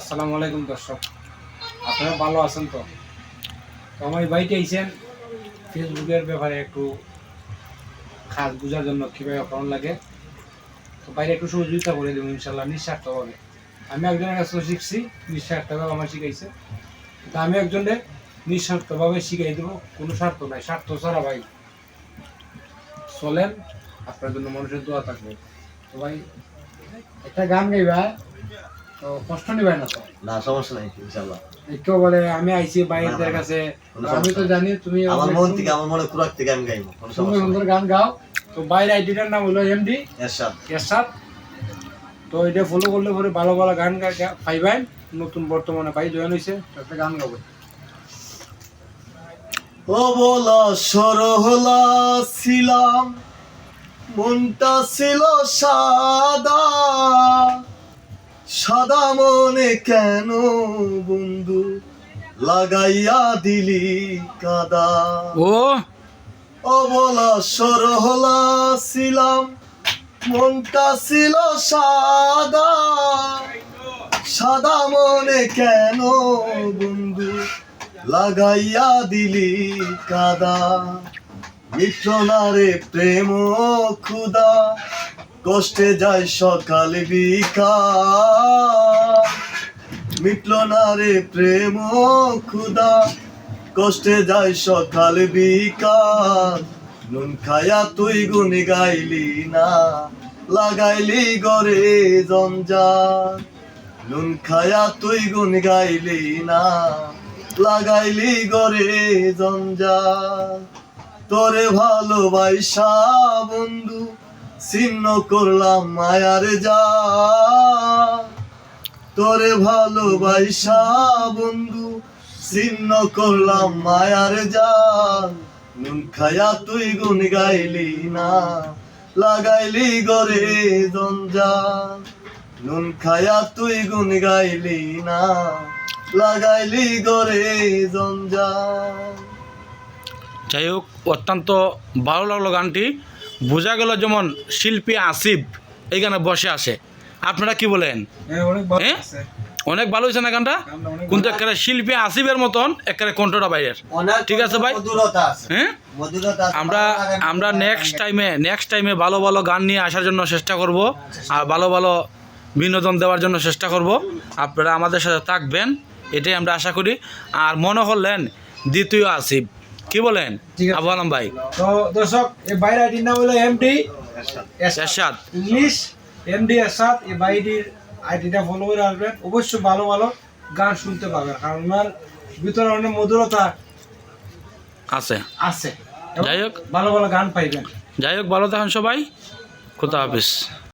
আসসালামু আলাইকুম দর্শক। আপনারা ভালো আছেন তো? তো আমার বাড়িতে আইসেন ফেসবুকের ব্যাপারে একটু খাস বোঝার জন্য কীভাবে ফোন লাগে। তো বাইরে একটু সহযোগিতা করে দেবো ইনশাল্লাহ নিঃস্বার্থভাবে। আমি একজনের কাছে শিখছি, নিঃস্বার্থভাবে আমার শিখাইছে। তো আমি একজনের নিঃস্বার্থভাবে শিখাই দেবো, কোনো স্বার্থ নাই, স্বার্থ ছাড়া ভাই। চলেন, আপনার জন্য মানুষের দোয়া থাকবে। তো ভাই, একটা গান গাইবা। তো কষ্ট নিবে না তো? না সমস্যা নাই বলে আমি আইছি বাইরের কাছে। আমি তো জানি তুমি আমার মন থেকে আমার মনে কুরাক থেকে আমি গাইবো কোনো সুন্দর গান গাও। তো বাইরে আইডিটার নাম হলো এমডি নেই এরশাদ। এরশাদ। তো এটা ফলো করলে পরে ভালো ভালো গান পাইবেন। নতুন বর্তমানে ভাই জয়েন হয়েছে একটা গান গাবো। ও বলা সরহলা ছিলাম মনটা ছিল সাদা। সাদা মনে কেন বন্ধু? লাগাইয়া দিলি কাদা। ও। অবলা বলা সরহলা ছিলাম মনটা ছিল সাদা। সাদা মনে কেন বন্ধু? লাগাইয়া দিলি কাদা। মিত্রনারে প্রেম খুদা কষ্টে যায় সকাল বিকাল। মিটল না রে প্রেম খুদা কষ্টে যায় সকাল বিকাল। নুন খায়া তুই গুন গাইলি না, লাগাইলি গরে জঞ্জাল। নুন খায়া তুই গুন গাইলি না, লাগাইলি গরে জঞ্জাল। তোরে ভালোবাসা বন্ধু ছিন্ন করলাম মায়ার যা। তোরে ভালোবাসা বন্ধু, ছিন্ন করলাম মায়ার যা। নুন খায়া তুই গুন গাইলি না, লাগাইলি গরে জঞ্জাল। নুন খায়া তুই গুন গাইলি না, লাগাইলি গরে জঞ্জাল। যাই হোক, অত্যন্ত ভালো লাগল গানটি। বোঝা গেল যেমন শিল্পী আসিফ এইখানে বসে আসে। আপনারা কি বলেন? হ্যাঁ অনেক ভালো হ্যাঁ? আছে। অনেক ভালো হয়েছে না গানটা? গানটা কিন্তু একেবারে শিল্পী আসিফের মতন একেবারে কণ্ঠটা বাইরের। ঠিক আছে ভাই? হ্যাঁ? আমরা আমরা নেক্সট টাইমে নেক্সট টাইমে ভালো ভালো গান নিয়ে আসার জন্য চেষ্টা করব আর ভালো ভালো বিনোদন দেওয়ার জন্য চেষ্টা করব। আপনারা আমাদের সাথে থাকবেন এটাই আমরা আশা করি। আর মনে করলেন দ্বিতীয় আসিফ। কি বলেন। আবু আলম ভাই। তো দর্শক এই বাইরে আইডির নাম হলো MD Ershad. Ershad. English MD Ershad এই বাইডির আইডিটা ফলো করে আসবেন। অবশ্যই ভালো ভালো গান শুনতে পাবেন কারণ ওনার ভিতরে অনেক মধুরতা আছে। আছে। যাই হোক। ভালো ভালো গান পাইবেন। যাই হোক ভালো থাকেন সবাই। খুদা হাফিজ।